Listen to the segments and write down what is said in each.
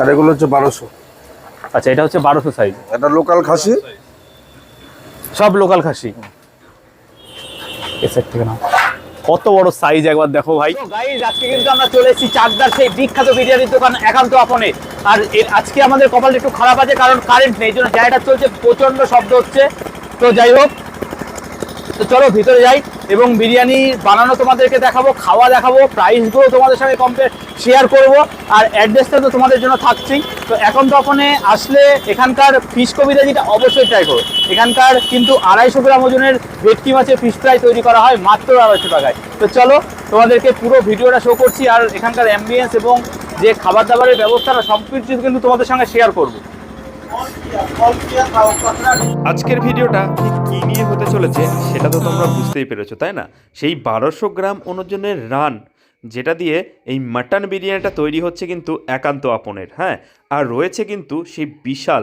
আর এগুলো হচ্ছে বারোশো। আচ্ছা এটা হচ্ছে বারোশো সাইজ এটা লোকাল খাসি? সব লোকাল খাসি। এসের থেকে নাও। কত বড় সাইজ একবার দেখো ভাই। গাইজ আজকে কিন্তু আমরা চলে এসেছি চাকদার সেই বিখ্যাত বিরিয়ানির দোকান একান্ত আপনে। আর আজকে আমাদের কপাল একটু খারাপ আছে কারণ কারেন্ট নেই। জন্য জায়গাটা চলছে প্রচণ্ড শব্দ হচ্ছে। তো যাই হোক তো চলো ভিতরে যাই এবং বিরিয়ানি বানানো তোমাদেরকে দেখাবো, খাওয়া দেখাবো প্রাইসগুলো তোমাদের সঙ্গে কম্পেয়ার শেয়ার করব, আর অ্যাড্রেসটা তো তোমাদের জন্য থাকছেই। তো এখন তো ওখানে আসলে এখানকার ফিশ কবিতা যেটা অবশ্যই ট্রাই করো। এখানকার কিন্তু আড়াইশো গ্রাম ওজনের ভেটকি মাছের ফিশ ফ্রাই তৈরি করা হয় মাত্র আড়াইশো টাকায়। তো চলো তোমাদেরকে পুরো ভিডিওটা শো করছি, আর এখানকার অ্যাম্বিয়েন্স এবং যে খাবার দাবারের ব্যবস্থাটা কিছু কিন্তু তোমাদের সঙ্গে শেয়ার করব। আজকের ভিডিওটা ঠিক কী নিয়ে হতে চলেছে সেটা তো তোমরা বুঝতেই পেরেছ, তাই না? সেই বারোশো গ্রাম অনুজনের রান, যেটা দিয়ে এই মাটন বিরিয়ানিটা তৈরি হচ্ছে কিন্তু একান্ত আপনের হ্যাঁ? আর রয়েছে কিন্তু সেই বিশাল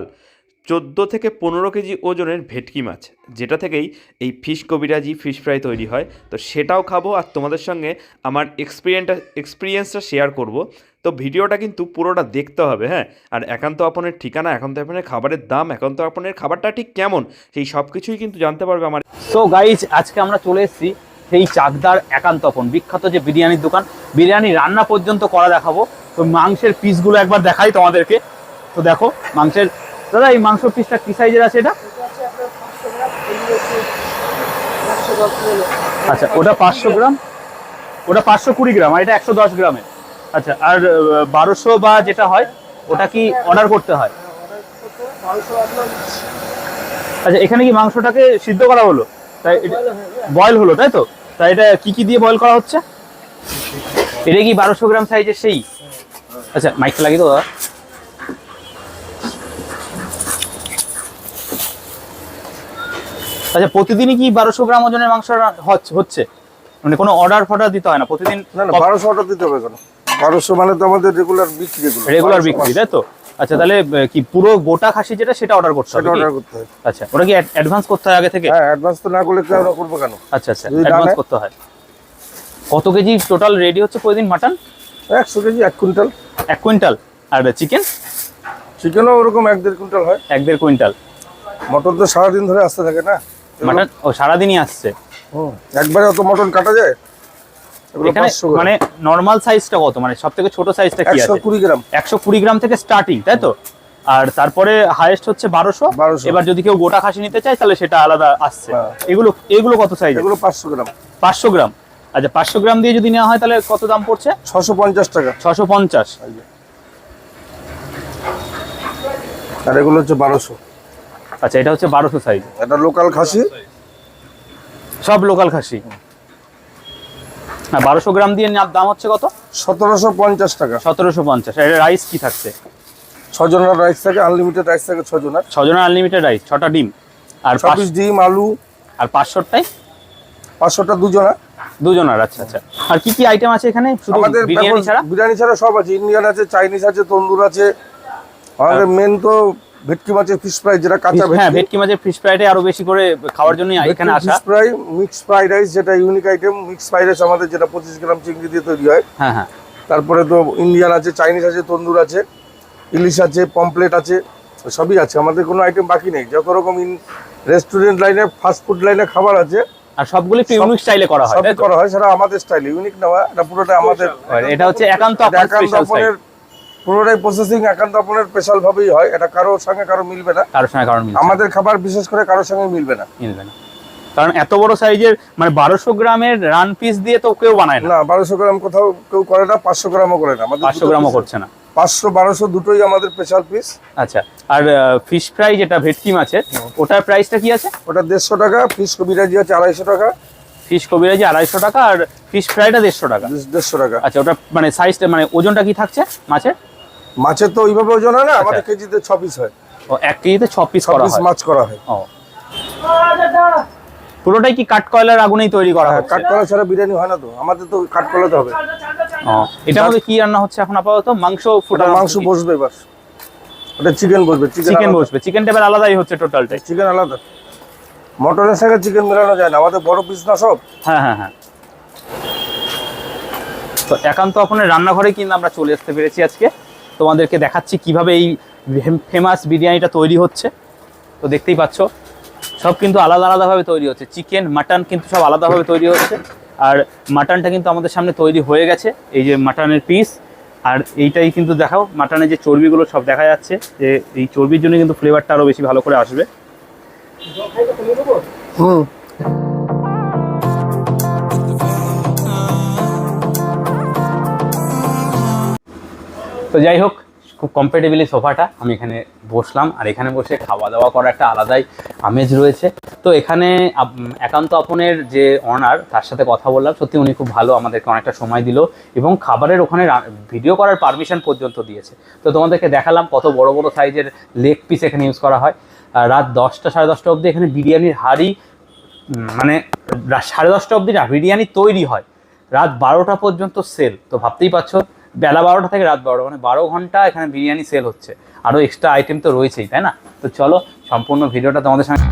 চোদ্দ থেকে পনেরো কেজি ওজনের ভেটকি মাছ, যেটা থেকেই এই ফিশ কবিরাজি, ফিশ ফ্রাই তৈরি হয়। তো সেটাও খাব আর তোমাদের সঙ্গে আমার এক্সপিরিয়েন্সটা এক্সপিরিয়েন্সটা শেয়ার করব। তো ভিডিওটা কিন্তু পুরোটা দেখতে হবে হ্যাঁ? আর একান্ত আপনের ঠিকানা, একান্ত আপনের খাবারের দাম, একান্ত আপনের খাবারটা ঠিক কেমন, সেই সব কিছুই কিন্তু জানতে পারবে আমার। সো গাইজ আজকে আমরা চলে এসেছি সেই চাকদার একান্তপন বিখ্যাত যে বিরিয়ানির দোকান। বিরিয়ানি রান্না পর্যন্ত করা দেখাবো। তো মাংসের পিসগুলো একবার দেখাই তোমাদেরকে। তো দেখো, মাংসের দাদা, এই মাংস পিসটা কি সাইজের আছে এটা? আচ্ছা ওটা পাঁচশো গ্রাম। ওটা পাঁচশো কুড়ি গ্রাম, আর এটা একশো দশ গ্রামের। আচ্ছা আর বারোশো বা যেটা হয়, ওটা কি অর্ডার করতে হয়? আচ্ছা এখানে কি মাংসটাকে সিদ্ধ করা হলো? তাই বয়েল হলো, তাই তো? তাই এটা কি কি দিয়ে বয়েল করা হচ্ছে? এটা কি বারোশো গ্রাম সাইজের সেই? আচ্ছা মাইকটা লাগিয়ে তো দাদা। আচ্ছা প্রতিদিনই কি বারোশো গ্রাম ওজনের মাংস হচ্ছে- মানে কোনো অর্ডার ফর্ডার দিতে হয় না প্রতিদিন না না বারোশো অর্ডার দিতে হবে কেন বারোশো মানে তো আমাদের রেগুলার বিক্রি রেগুলার বিক্রি তাই তো? আচ্ছা তাহলে কি পুরো গোটা খাসি যেটা সেটা অর্ডার করতে হবে সেটা অর্ডার করতে হয়। আচ্ছা ওটা কি অ্যাডভান্স করতে হয় আগে থেকে? হ্যাঁ অ্যাডভান্স তো না করলে কেন করব কেন? আচ্ছা আচ্ছা অ্যাডভান্স করতে হয়। কত কেজি টোটাল রেডি হচ্ছে প্রতিদিন মাটন একশো কেজি এক কুইন্টাল। এক কুইন্টাল। আর চিকেন চিকেনও ওরকম এক দেড় কুইন্টাল হয়। এক দেড় কুইন্টাল। মটন তো সারাদিন ধরে আসতে থাকে না। মাটন ও সারাদিনই আসছে। একবারে অত মটন কাটা যায়? এখানে মানে নর্মাল সাইজটা কত? মানে সব থেকে ছোট সাইজটা কি একশো আছে কুড়ি গ্রাম। একশো কুড়ি গ্রাম থেকে স্টার্টিং তাই তো? আর তারপরে হাইয়েস্ট হচ্ছে বারোশো। 1200 এবার যদি কেউ গোটা খাসি নিতে চায় তাহলে সেটা আলাদা আসছে। হ্যাঁ। এগুলো এগুলো কত সাইজ এগুলো পাঁচশো গ্রাম। পাঁচশো গ্রাম। আচ্ছা পাঁচশো গ্রাম দিয়ে যদি নেওয়া হয় তাহলে কত দাম পড়ছে? ছশো পঞ্চাশ টাকা। ছশো পঞ্চাশ। এই যে। আর এগুলো হচ্ছে বারোশো। আচ্ছা এটা হচ্ছে বারোশো সাইজ। এটা লোকাল খাসি? সব লোকাল খাসি। হ্যাঁ বারোশো গ্রাম দিয়ে নেওয়ার দাম হচ্ছে কত? সতেরোশো পঞ্চাশ টাকা। সতেরোশো পঞ্চাশ। আর রাইস কি থাকছে? ছজনের রাইস থাকে আনলিমিটেড রাইস থাকে ছজনের। ছজনের আনলিমিটেড রাইস ছটা ডিম। আর পিস ডিম আলু। আর পাঁচশোটাই পাঁচশোটা দুজনা দুজনের আচ্ছা আচ্ছা। আর কি কি আইটেম আছে এখানে? শুধু বিরিয়ানি ছাড়া? বিরিয়ানি ছাড়া সব আছে। ইন্ডিয়ান আছে চাইনিজ আছে তন্দুর আছে। আমাদের মেন তো ভেটকি মাছের ফিশ ফ্রাই যেটা কাঁচা হ্যাঁ ভেটকি। মাছের ফিশ ফ্রাইটাই আরও বেশি করে খাওয়ার জন্য এখানে আসা। Fish fry mix fried rice যেটা unique item mix fried rice আমাদের যেটা পঁচিশ গ্রাম চিংড়ি দিয়ে তৈরি হয়। হ্যাঁ হ্যাঁ। তারপরে তো ইন্ডিয়ান আছে চাইনিজ আছে তন্দুর আছে ইলিশ আছে পমপ্লেট আছে সবই আছে। আমাদের কোনো আইটেম বাকি নেই। যত রকম ইন রেস্টুরেন্ট লাইনে ফাস্ট ফুড লাইনে খাবার আছে আর সবগুলো একটু ইউনিক স্টাইলে করা হয় করা হয় সেটা আমাদের স্টাইল ইউনিক নেওয়া এটা পুরোটা আমাদের এটা হচ্ছে একান্ত একান্ত পুরোটাই প্রসেসিং একান্ত আপনার স্পেশাল ভাবেই হয়। এটা কারোর সঙ্গে কারও মিলবে না। কারোর সঙ্গে কারণ মিলছে আমাদের খাবার বিশেষ করে কারোর সঙ্গে মিলবে না। মিলবে না। কারণ এত বড় সাইজের মানে বারোশো গ্রামের রান পিস দিয়ে তো কেউ বানায় না। বারোশো গ্রাম কোথাও কেউ করে না পাঁচশো গ্রামও করে না। পাঁচশো গ্রামও করছে না। পাঁচশো বারোশো দুটোই আমাদের স্পেশাল পিস আচ্ছা আর ফিশ ফ্রাই যেটা ভেটকি মাছের ওটার প্রাইসটা কি আছে? ওটা দেড়শো টাকা ফিস কবিরাজি আছে আড়াইশো টাকা। ফিশ কবিরাজি আড়াইশো টাকা আর ফিশ ফ্রাইটা দেড়শো টাকা। দেড়শো টাকা। আচ্ছা ওটা মানে সাইজটা মানে ওজনটা কি থাকছে মাছের? মাছের তো ওইভাবে ওজন হয় না আমাদের কেজিতে ছ পিস হয়। ও এক কেজিতে ছ পিস করা হয়। মাছ করা হয়। ও। পুরোটাই কি কাঠ কয়লার আগুনেই তৈরি করা হ্যাঁ হচ্ছে? কাঠকলা ছাড়া বিরিয়ানি হয় না তো আমাদের তো কাঠকলাতে হবে। ও এটার মধ্যে কি রান্না হচ্ছে এখন আপাতত? মাংস ওটা ফুটা মাংস বসবে এবার। ওটা চিকেন বসবে চিকেন বসবে চিকেন টেবিল আলাদাই হচ্ছে টোটালটাই চিকেন আলাদা। মটনের সঙ্গে চিকেন মেলানো যায় না আমাদের বড় পিস না সব? হ্যাঁ হ্যাঁ হ্যাঁ। তো একান্ত আপনার রান্নাঘরে কিন্তু আমরা চলে আসতে পেরেছি আজকে। তোমাদেরকে দেখাচ্ছি কীভাবে এই ফেমাস বিরিয়ানিটা তৈরি হচ্ছে। তো দেখতেই পাচ্ছ, সব কিন্তু আলাদা আলাদাভাবে তৈরি হচ্ছে। চিকেন মাটন কিন্তু সব আলাদাভাবে তৈরি হচ্ছে। আর মাটনটা কিন্তু আমাদের সামনে তৈরি হয়ে গেছে, এই যে মাটনের পিস আর এইটাই কিন্তু দেখাও মাটনের যে চর্বিগুলো সব দেখা যাচ্ছে, যে এই চর্বির জন্য কিন্তু ফ্লেভারটা আরও বেশি ভালো করে আসবে। হুম। তো যাই হোক, খুব কমফোর্টেবলি সোফাটা, আমি এখানে বসলাম। আর এখানে বসে খাওয়া দাওয়া করার একটা আলাদাই আমেজ রয়েছে। তো এখানে একান্ত আপনের যে অনার তার সাথে কথা বললাম। সত্যি উনি খুব ভালো আমাদেরকে অনেকটা সময় দিল এবং খাবারের ওখানে ভিডিও করার পারমিশন পর্যন্ত দিয়েছে। তো তোমাদেরকে দেখালাম কত বড় বড় সাইজের লেগ পিস এখানে ইউজ করা হয়। রাত দশটা, সাড়ে দশটা অবধি এখানে বিরিয়ানির হাড়ি মানে সাড়ে দশটা অবধি না, বিরিয়ানি তৈরি হয়। রাত বারোটা পর্যন্ত সেল তো ভাবতেই পারছ। বেলা বারোটা থেকে রাত বারোটা মানে বারো ঘণ্টা এখানে বিরিয়ানি সেল হচ্ছে। আরও এক্সট্রা আইটেম তো রয়েছেই, তাই না? তো চলো, সম্পূর্ণ ভিডিওটা তোমাদের সঙ্গে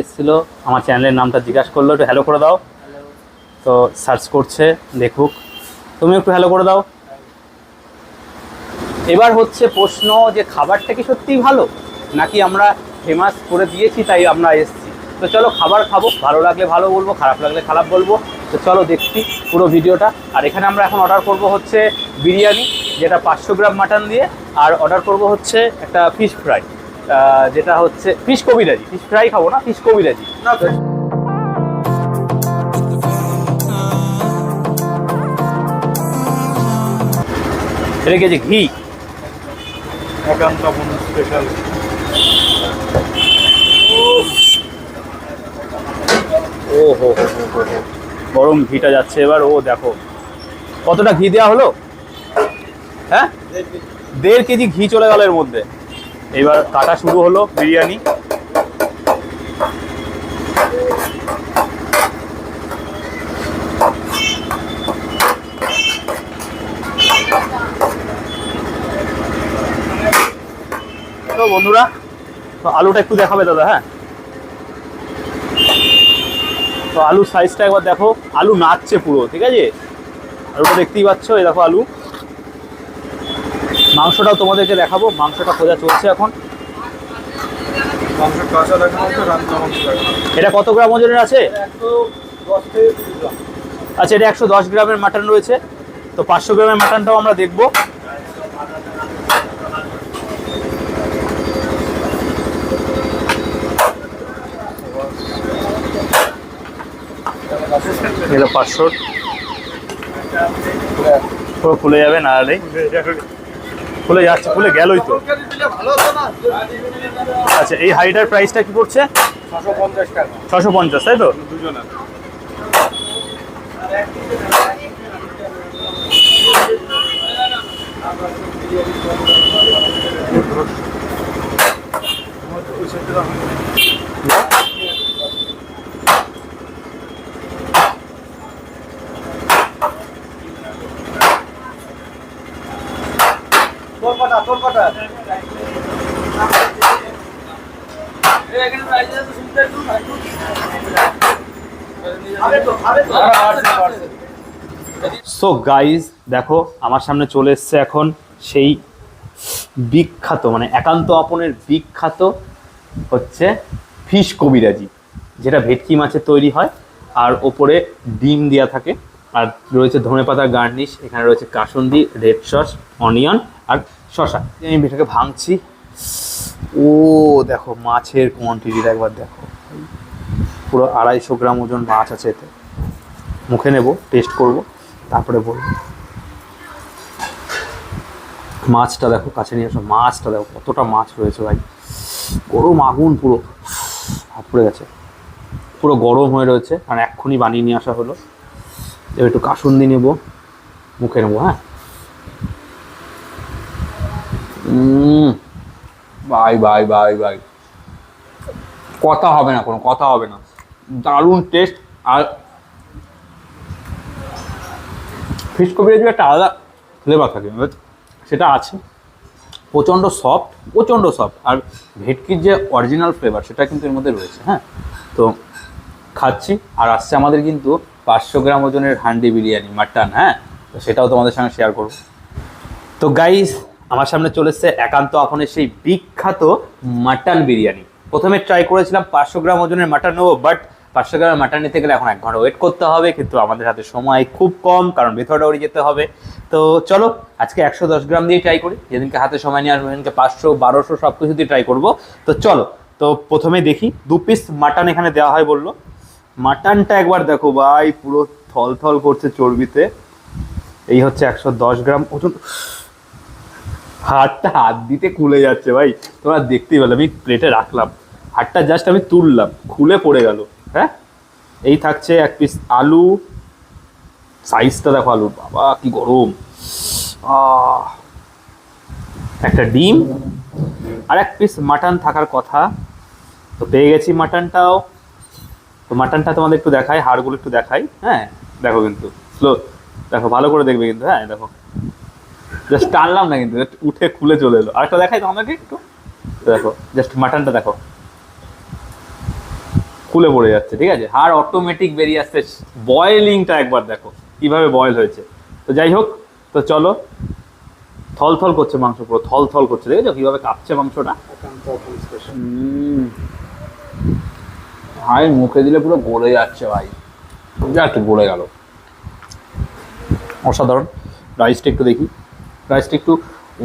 এসেছিল, আমার চ্যানেলের নামটা জিজ্ঞাসা করল, একটু হ্যালো করে দাও। তো সার্চ করছে, দেখুক। তুমি একটু হ্যালো করে দাও। এবার হচ্ছে প্রশ্ন যে খাবারটা কি সত্যিই ভালো? নাকি আমরা ফেমাস করে দিয়েছি তাই আমরা এসেছি? তো চলো খাবার খাব ভালো লাগলে ভালো বলব খারাপ লাগলে খারাপ বলব। তো চলো দেখছি পুরো ভিডিওটা। আর এখানে আমরা এখন অর্ডার করব হচ্ছে বিরিয়ানি যেটা পাঁচশো গ্রাম মাটন দিয়ে। আর অর্ডার করব হচ্ছে একটা ফিশ ফ্রাই যেটা হচ্ছে ফিশ কবিরাজি। ফিশ ফ্রাই খাব না ফিশ কবিরাজি। আছে ঘি। স্পেশাল ও, হো হো হো হো। গরম ঘিটা যাচ্ছে এবার, ও, দেখো। কতটা ঘি দেওয়া হলো? হ্যাঁ? দেড় কেজি ঘি চলে গেল এর মধ্যে। এবার কাটা শুরু হলো বিরিয়ানি। বন্ধুরা। তো আলুটা একটু দেখাবে দাদা হ্যাঁ? তো আলুর সাইজটা একবার দেখো। আলু নাচছে পুরো ঠিক আছে? আলুটা দেখতেই পাচ্ছ এই দেখো আলু। মাংসটাও তোমাদেরকে দেখাবো মাংসটা খোঁজা চলছে এখন। এটা কত গ্রাম ওজনের আছে? আচ্ছা এটা একশো দশ গ্রামের মাটন রয়েছে। তো পাঁচশো গ্রামের মাটনটাও আমরা দেখব। এটা পাঁচশো। পুরো খুলে যাবে না হলে খুলে যাচ্ছে খুলে গেলই তো। আচ্ছা এই হাইটার প্রাইসটা কি পড়ছে? ছশো পঞ্চাশ, তাই তো? দুজনের। সো গাইজ দেখো, আমার সামনে চলে এসছে এখন সেই বিখ্যাত মানে একান্ত আপনের বিখ্যাত হচ্ছে ফিশ কবিরাজি, যেটা ভেটকি মাছের তৈরি হয়, আর ওপরে ডিম দেওয়া থাকে, আর রয়েছে ধনেপাতা গার্নিশ, এখানে রয়েছে কাসুন্দি, রেড সস, অনিয়ন, আর শসা আমি এটাকে ভাঙছি। ও, দেখো মাছের কোয়ান্টিটিটা একবার দেখো। পুরো আড়াইশো গ্রাম ওজন মাছ আছে এতে। মুখে নেব টেস্ট করব, তারপরে বলব। মাছটা দেখো, কাছে নিয়ে আসো। মাছটা দেখো, কতটা মাছ রয়েছে ভাই। গরম আগুন পুরো। হাত পড়ে গেছে। পুরো গরম হয়ে রয়েছে। কারণ এক্ষুনি বানিয়ে নিয়ে আসা হলো। এবার একটু কাসুন্দি নেব। মুখে নেব হ্যাঁ? Bye bye bye bye. কথা হবে না কোনো, কথা হবে না। দারুণ টেস্ট আর ফিশ কবিরাজি একটা আলাদা ফ্লেভার থাকে সেটা আছে। প্রচণ্ড সফট প্রচণ্ড সফট আর ভেটকির যে অরিজিনাল ফ্লেভার সেটা কিন্তু এর মধ্যে রয়েছে হ্যাঁ? তো খাচ্ছি, আর আসছে আমাদের কিন্তু পাঁচশো গ্রাম ওজনের হান্ডি বিরিয়ানি, মাটন হ্যাঁ? তো সেটাও তোমাদের সঙ্গে শেয়ার করব। তো গাইস আমার সামনে চলে এসছে একান্ত আপনের সেই বিখ্যাত মাটন বিরিয়ানি। প্রথমে ট্রাই করেছিলাম পাঁচশো গ্রাম ওজনের মাটন নেব বাট পাঁচশো গ্রামের মাটন নিতে গেলে এখন এক ঘণ্টা ওয়েট করতে হবে, কিন্তু আমাদের হাতে সময় খুব কম, কারণ ভেতরডাউরি যেতে হবে। তো চলো, আজকে একশো দশ গ্রাম দিয়ে ট্রাই করি। যেদিনকে হাতে সময় নিয়ে আসব সেদিনকে পাঁচশো, বারোশো সব কিছু দিয়ে ট্রাই করব। তো চলো, তো প্রথমে দেখি, দু পিস মাটন এখানে দেওয়া হয় বলল। মাটনটা একবার দেখো ভাই, পুরো থল থল করছে চর্বিতে। এই হচ্ছে একশো দশ গ্রাম ওজন। হাতটা হাত দিতে খুলে যাচ্ছে ভাই। তোমরা দেখতেই পেলে, আমি প্লেটে রাখলাম। হাতটা জাস্ট আমি তুললাম, খুলে পড়ে গেল। হ্যাঁ? এই থাকছে এক পিস আলু। সাইজটা দেখো আলুর, বাবা, কি গরম। একটা ডিম আর এক পিস মাটন থাকার কথা। তো পেয়ে গেছি মাটনটাও তো মাটনটা তোমাদের একটু দেখাই, হাড়গুলো একটু দেখাই। হ্যাঁ? দেখো কিন্তু। স্লো দেখো, ভালো করে দেখবে কিন্তু। হ্যাঁ দেখো। জাস্ট টানলাম না কিন্তু উঠে খুলে চলে এলো। আরেকটা দেখাই তো আমাকে একটু। দেখো জাস্ট মাটনটা দেখো। খুলে পড়ে যাচ্ছে, ঠিক আছে? হাড় অটোমেটিক বেরিয়ে আসছে। বয়েলিংটা একবার দেখো, কীভাবে বয়েল হয়েছে। তো যাই হোক, তো চলো। থল থল করছে মাংস পুরো থল থল করছে। দেখেছ কীভাবে কাঁপছে মাংসটা। ভাই, মুখে দিলে পুরো গলে যাচ্ছে ভাই। যাক গলে গেল। অসাধারণ। রাইসটা একটু দেখি। রাইসটা একটু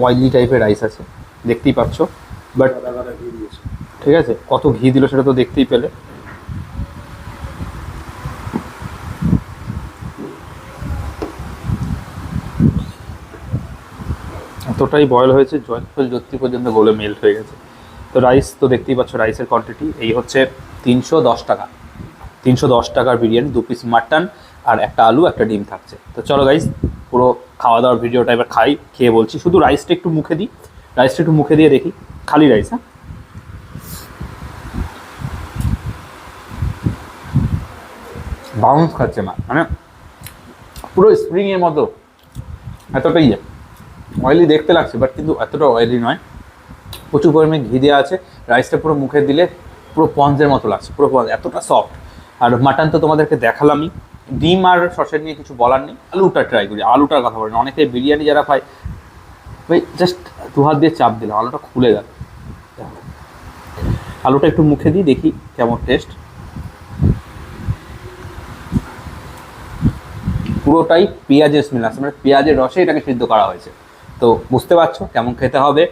অয়েলি টাইপের রাইস আছে, দেখতেই পাচ্ছ। বাট ঠিক আছে, কত ঘি দিল সেটা তো দেখতেই পেলে। এতটাই বয়েল হয়েছে, জয়ফল জ্যোতি পর্যন্ত গোলে মেল্ট হয়ে গেছে। তো রাইস তো দেখতেই পাচ্ছ রাইসের কোয়ান্টিটি এই হচ্ছে তিনশো দশ টাকা। তিনশো দশ টাকার বিরিয়ানি, দু পিস মাটন আর একটা আলু, একটা ডিম থাকছে। তো চলো গাইজ পুরো খাওয়া দাওয়ার ভিডিওটা এবার খাই, খেয়ে বলছি। শুধু রাইসটা একটু মুখে দিই রাইসটা একটু মুখে দিয়ে দেখি। খালি রাইস হ্যাঁ? বাউন্স খাচ্ছে না। মানে পুরো স্প্রিং এর মতো। এতটাই অয়েলি দেখতে লাগছে বাট কিন্তু এতটা অয়েলি নয়। প্রচুর পরিমাণে ঘি দেওয়া আছে। রাইসটা পুরো মুখে দিলে পুরো পঞ্জের মতো লাগছে। পুরো পঞ্জ এতটা সফট আর মাটন তো তোমাদেরকে দেখালামই। ডিম আর সসের নিয়ে কিছু বলার নেই। আলুটা ট্রাই করি, আলুটার কথা বলেন অনেকে বিরিয়ানি যারা খায়, ভাই জাস্ট দু হাত দিয়ে চাপ দিলাম, আলুটা খুলে গেল আলুটা একটু মুখে দিই, দেখি কেমন টেস্ট পুরোটাই পেঁয়াজের স্মেল আসছে মানে পেঁয়াজের রসে এটাকে সিদ্ধ করা হয়েছে। তো বুঝতে পারছ কেমন খেতে হবে?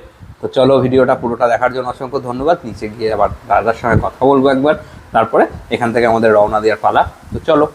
তো চলো ভিডিওটা পুরোটা দেখার জন্য অসংখ্য ধন্যবাদ। নিচে গিয়ে আবার দাদার সঙ্গে কথা বলব একবার। তারপরে এখান থেকে আমাদের রওনা দেওয়ার পালা। তো চলো